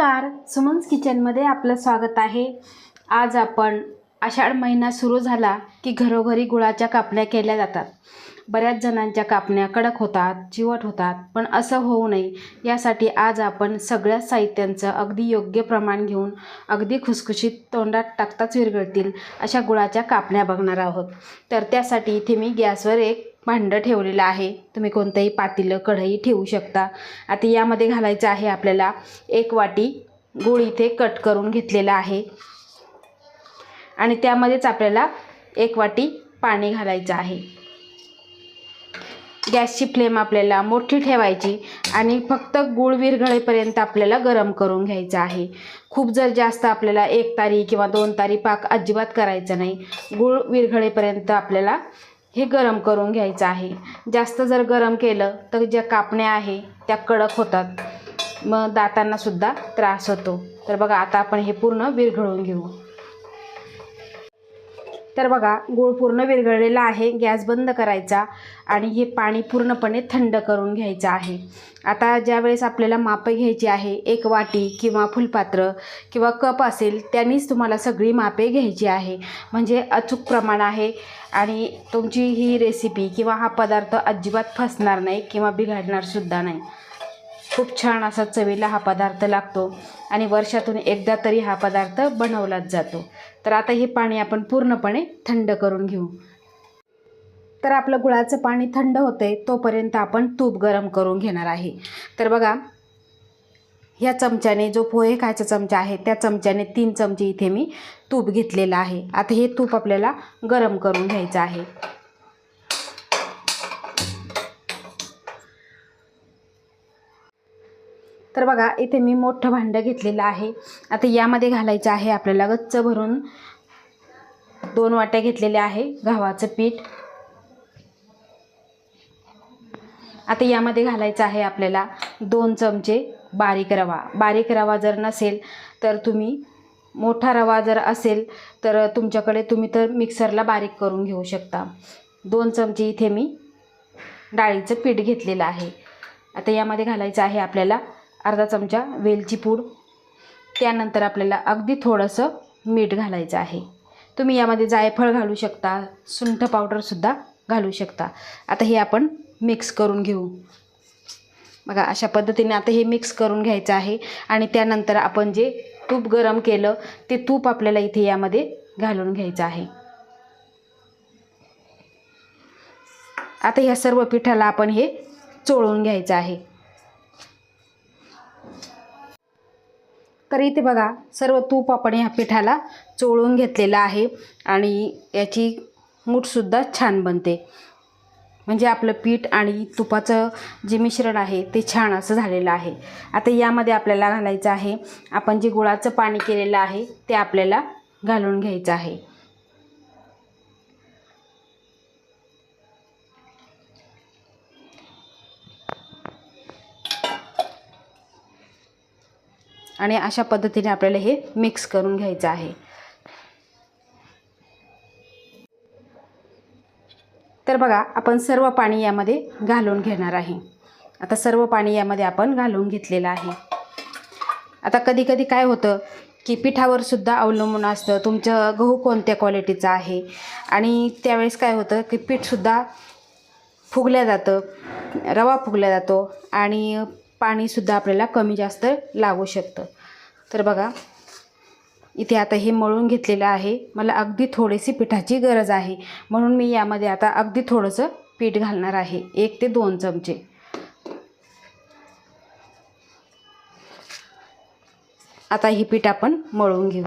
नमस्कार. सुमन्स किचनमध्ये आपलं स्वागत आहे. आज आपण आषाढ महिना सुरू झाला की घरोघरी गुळाच्या कापण्या केल्या जातात. बऱ्याच जणांच्या कापण्या कडक होतात चिवट होतात पण असं होऊ नये. यासाठी आज आपण सगळ्या साहित्यांचं अगदी योग्य प्रमाण घेऊन अगदी खुसखुशीत तोंडात टाकताच विरघळतील अशा गुळाच्या कापण्या बघणार आहोत. तर त्यासाठी इथे मी गॅसवर एक भांडं ठेवलेलं आहे. तुम्ही कोणतंही पातेलं कढई ठेवू शकता. आता यामध्ये घालायचं आहे आपल्याला एक वाटी गुळ इथे कट करून घेतलेला आहे. आणि त्यामध्येच आपल्याला एक वाटी पाणी घालायचं आहे. गॅसची फ्लेम आपल्याला मोठी ठेवायची आणि फक्त गूळ विरघळेपर्यंत आपल्याला गरम करून घ्यायचं आहे. खूप जर जास्त आपल्याला एक तारी किंवा दोन तारी पाक अजिबात करायचं नाही. गूळ विरघळेपर्यंत आपल्याला हे गरम करून घ्यायचं आहे. जास्त जर गरम केलं तर ज्या कापण्या आहे त्या कडक होतात. मग दातांनासुद्धा त्रास होतो. तर बघा आता आपण हे पूर्ण विरघळून घेऊ. तर बघा गूळ पूर्ण विरघळलेला आहे गॅस बंद करायचा आणि हे पाणी पूर्णपणे थंड करून घ्यायचं आहे. आता ज्यावेळेस आपल्याला मापं घ्यायची आहे एक वाटी किंवा फुलपात्र किंवा कप असेल त्यांनीच तुम्हाला सगळी मापे घ्यायची आहे. म्हणजे अचूक प्रमाण आहे आणि तुमची ही रेसिपी किंवा हा पदार्थ अजिबात फसणार नाही किंवा बिघडणारसुद्धा नाही. खूप छान असा चवीला हा पदार्थ लागतो आणि वर्षातून एकदा तरी हा पदार्थ बनवलाच जातो. तर आता हे पाणी आपण पूर्णपणे थंड करून घेऊ. तर आपलं गुळाचं पाणी थंड होतंय तोपर्यंत आपण तूप गरम करून घेणार आहे. तर बघा ह्या चमच्याने जो पोहे खायचा चमचा आहे त्या चमच्याने तीन चमचे इथे मी तूप घेतलेलं आहे. आता हे तूप आपल्याला गरम करून घ्यायचं आहे. तर बघा इथे मी मोठं भांडं घेतलेलं आहे. आता यामध्ये घालायचं आहे आपल्याला गच्च भरून. दोन वाट्या घेतलेल्या आहे गव्हाचं पीठ. आता यामध्ये घालायचं आहे आपल्याला दोन चमचे बारीक रवा. बारीक रवा जर नसेल तर तुम्ही मोठा रवा जर असेल तर तुमच्याकडे तुम्ही तर मिक्सरला बारीक करून घेऊ शकता. दोन चमचे इथे मी डाळीचं पीठ घेतलेलं आहे. आता यामध्ये घालायचं आहे आपल्याला अर्धा चमचा वेलची पूड. त्यानंतर आपल्याला अगदी थोडंसं मीठ घालायचं आहे. तुम्ही यामध्ये जायफळ घालू शकता सुंठ पावडरसुद्धा घालू शकता. आता हे आपण मिक्स करून घेऊ. बघा अशा पद्धतीने आता हे मिक्स करून घ्यायचं आहे आणि त्यानंतर आपण जे तूप गरम केलं ते तूप आपल्याला इथे यामध्ये घालून घ्यायचं आहे. आता ह्या सर्व पिठाला आपण हे चोळून घ्यायचं आहे. तर इथे बघा सर्व तूप आपण ह्या पिठाला चोळून घेतलेलं आहे आणि याची मूठसुद्धा छान बनते. म्हणजे आपलं पीठ आणि तुपाचं जे मिश्रण आहे ते छान असं झालेलं आहे. आता यामध्ये आपल्याला घालायचं आहे आपण जे गुळाचं पाणी केलेलं आहे ते आपल्याला घालून घ्यायचं आहे. आणि अशा पद्धतीने आपल्याला हे मिक्स करून घ्यायचं आहे. तर बघा आपण सर्व पाणी यामध्ये घालून घेणार आहे. आता सर्व पाणी यामध्ये आपण घालून घेतलेलं आहे. आता कधी कधी काय होतं की पिठावर सुद्धा अवलंबून असतं तुमचं गहू कोणत्या क्वालिटीचं आहे? आणि त्यावेळेस काय होतं की पीठसुद्धा फुगल्या जातं रवा फुगल्या जातो आणि पाणीसुद्धा आपल्याला कमी जास्त लागू शकतं. तर बघा इथे आता हे मळून घेतलेलं आहे. मला अगदी थोडीशी पिठाची गरज आहे. म्हणून मी यामध्ये आता अगदी थोडंसं पीठ घालणार आहे. एक ते दोन चमचे. आता हे पीठ आपण मळून घेऊ.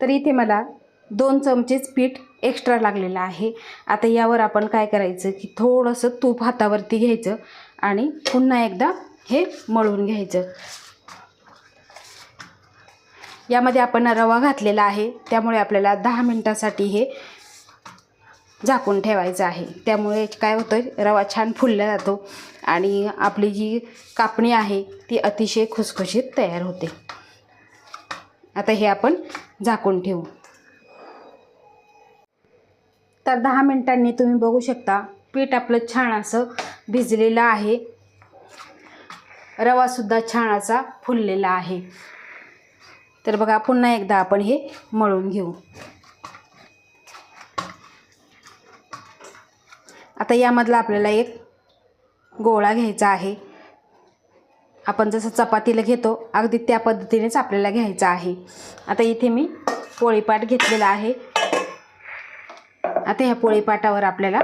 तर इथे मला दोन चमचेच पीठ एक्स्ट्रा लागलेलं आहे. आता यावर आपण काय करायचं की थोडंसं तूप हातावरती घ्यायचं आणि पुन्हा एकदा हे मळून घ्यायचं. यामध्ये आपण रवा घातलेला आहे. त्यामुळे आपल्याला दहा मिनटासाठी हे झाकून ठेवायचं आहे. त्यामुळे काय होतं रवा छान फुलला जातो आणि आपली जी कापणी आहे ती अतिशय खुसखुशीत तयार होते. आता हे आपण झाकून ठेवू. तर दहा मिनटांनी तुम्ही बघू शकता पीठ आपलं छान असं भिजलेलं आहे. रवासुद्धा छान असा फुललेला आहे. तर बघा पुन्हा एकदा आपण हे मळून घेऊ. आता यामधला आपल्याला एक गोळा घ्यायचा आहे. आपण जसं चपातीला घेतो अगदी त्या पद्धतीनेच आपल्याला घ्यायचा आहे. आता इथे मी पोळीपाट घेतलेला आहे. आता ह्या पोळीपाटावर आपल्याला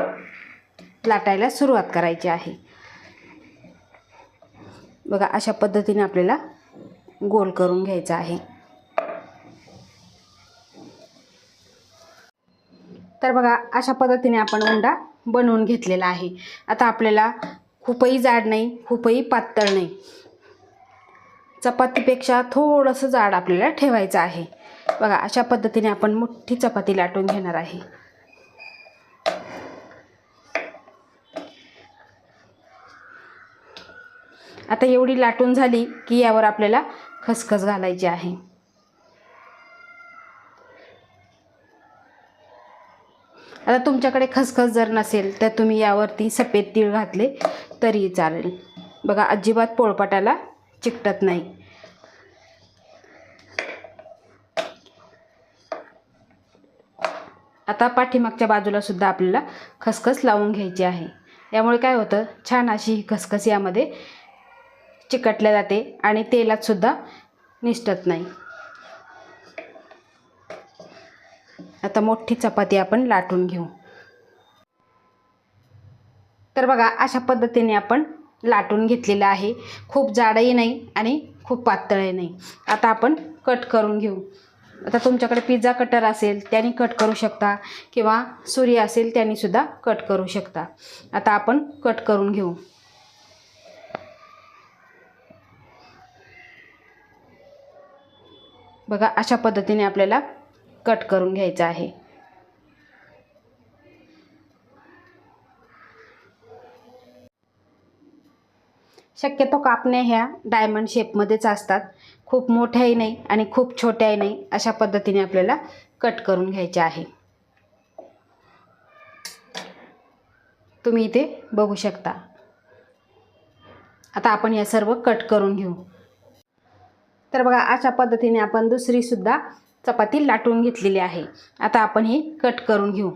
लाटायला सुरुवात करायची आहे. बघा अशा पद्धतीने आपल्याला गोल करून घ्यायचा आहे. तर बघा अशा पद्धतीने आपण उंडा बनवून घेतलेला आहे. आता आपल्याला खूपही जाड नाही खूपही पातळ नाही. चपातीपेक्षा थोडंसं जाड आपल्याला ठेवायचं आहे. बघा अशा पद्धतीने आपण मोठी चपाती लाटून घेणार आहे. आता एवढी लाटून झाली की यावर आपल्याला खसखस घालायची आहे. आता तुमच्याकडे खसखस जर नसेल तर तुम्ही यावरती सफेद तीळ घातले तरी चालेल. बघा अजिबात पोळपाटाला चिकटत नाही. आता पाठीमागच्या बाजूला सुद्धा आपल्याला खसखस लावून घ्यायची आहे. यामुळे काय होतं? छान अशी ही खसखस यामध्ये चिकटल्या जाते आणि तेलातसुद्धा निसटत नाही. आता मोठी चपाती आपण लाटून घेऊ. तर बघा अशा पद्धतीने आपण लाटून घेतलेलं आहे. खूप जाडही नाही आणि खूप पातळही नाही. आता आपण कट करून घेऊ. आता तुमच्याकडे पिझ्झा कटर असेल त्याने कट करू शकता. किंवा सुरी असेल त्यांनीसुद्धा कट करू शकता. आता आपण कट करून घेऊ. बघा अशा पद्धतीने आपल्याला कट करून घ्यायचं आहे. शक्यतो कापण्या ह्या डायमंड शेपमध्येच असतात. खूप मोठ्याही नाही आणि खूप छोट्याही नाही अशा पद्धतीने आपल्याला कट करून घ्यायचे आहे. तुम्ही इथे बघू शकता. आता आपण या सर्व कट करून घेऊ. तर बघा अशा पद्धतीने आपण दुसरीसुद्धा चपाती लाटून घेतलेली आहे. आता आपण ही कट करून घेऊ.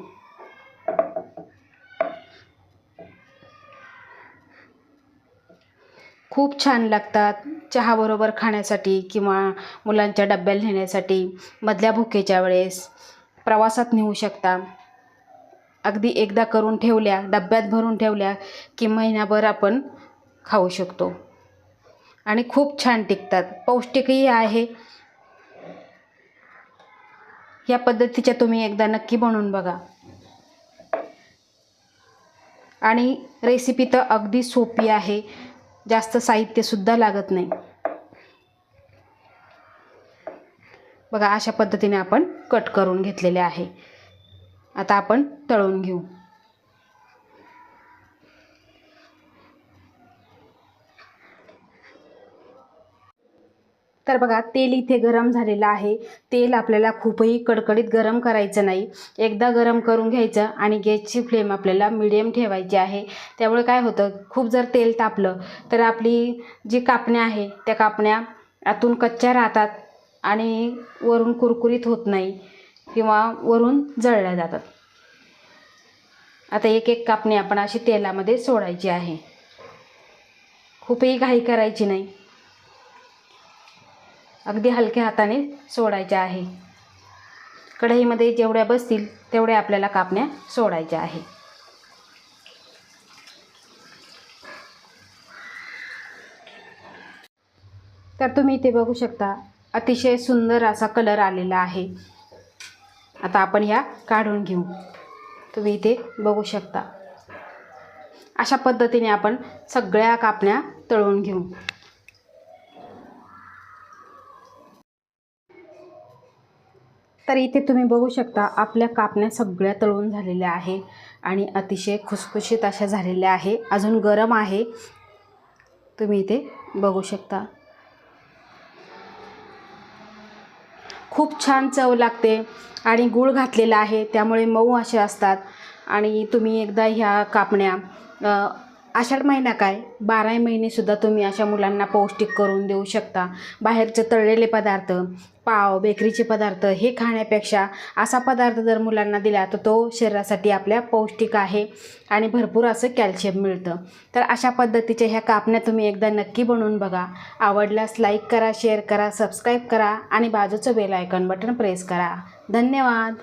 खूप छान लागतात चहाबरोबर खाण्यासाठी किंवा मुलांच्या डब्याला नेण्यासाठी मधल्या भुकेच्या वेळेस. प्रवासात नेऊ शकता. अगदी एकदा करून ठेवल्या डब्यात भरून ठेवल्या की महिनाभर आपण खाऊ शकतो. आणि खूप छान टिकतात. पौष्टिकही आहे. या पद्धतीच्या तुम्ही एकदा नक्की बनवून बघा. आणि रेसिपी तर अगदी सोपी आहे. जास्त साहित्यसुद्धा लागत नाही. बघा अशा पद्धतीने आपण कट करून घेतलेले आहे. आता आपण तळून घेऊ. तर बघा तेल इथे गरम झालेलं आहे. तेल आपल्याला खूपही कडकडीत गरम करायचं नाही. एकदा गरम करून घ्यायचं आणि गॅसची फ्लेम आपल्याला मिडियम ठेवायची आहे. त्यामुळे काय होतं खूप जर तेल तापलं तर आपली जी कापण्या आहे त्या कापण्या आतून कच्च्या राहतात आणि वरून कुरकुरीत होत नाही किंवा वरून जळल्या जातात. आता एक एक कापणी आपण अशी तेलामध्ये सोडायची आहे. खूपही घाई करायची नाही. अगदी हलक्या हाताने सोडायच्या आहे. कढईमध्ये जेवढ्या बसतील तेवढ्या आपल्याला कापण्या सोडायच्या आहे. तर तुम्ही इथे बघू शकता अतिशय सुंदर असा कलर आलेला आहे. आता आपण ह्या काढून घेऊ. तुम्ही इथे बघू शकता. अशा पद्धतीने आपण सगळ्या कापण्या तळून घेऊ. तर इथे तुम्ही बघू शकता आपल्या कापण्या सगळ्या तळून झालेल्या आहे आणि अतिशय खुसखुशीत अशा झालेल्या आहे. अजून गरम आहे. तुम्ही इथे बघू शकता. खूप छान चव लागते आणि गूळ घातलेला आहे त्यामुळे मऊ असे असतात. आणि तुम्ही एकदा ह्या कापण्या आषाढ महिना काय? बाराही महिनेसुद्धा तुम्ही अशा मुलांना पौष्टिक करून देऊ शकता. बाहेरचे तळलेले पदार्थ पाव बेकरीचे पदार्थ हे खाण्यापेक्षा असा पदार्थ जर मुलांना दिला तर तो शरीरासाठी आपल्या पौष्टिक आहे आणि भरपूर असं कॅल्शियम मिळतं. तर अशा पद्धतीच्या ह्या कापण्या तुम्ही एकदा नक्की बनवून बघा. आवडल्यास लाईक करा शेअर करा सबस्क्राईब करा आणि बाजूचं बेल आयकॉन बटन प्रेस करा. धन्यवाद!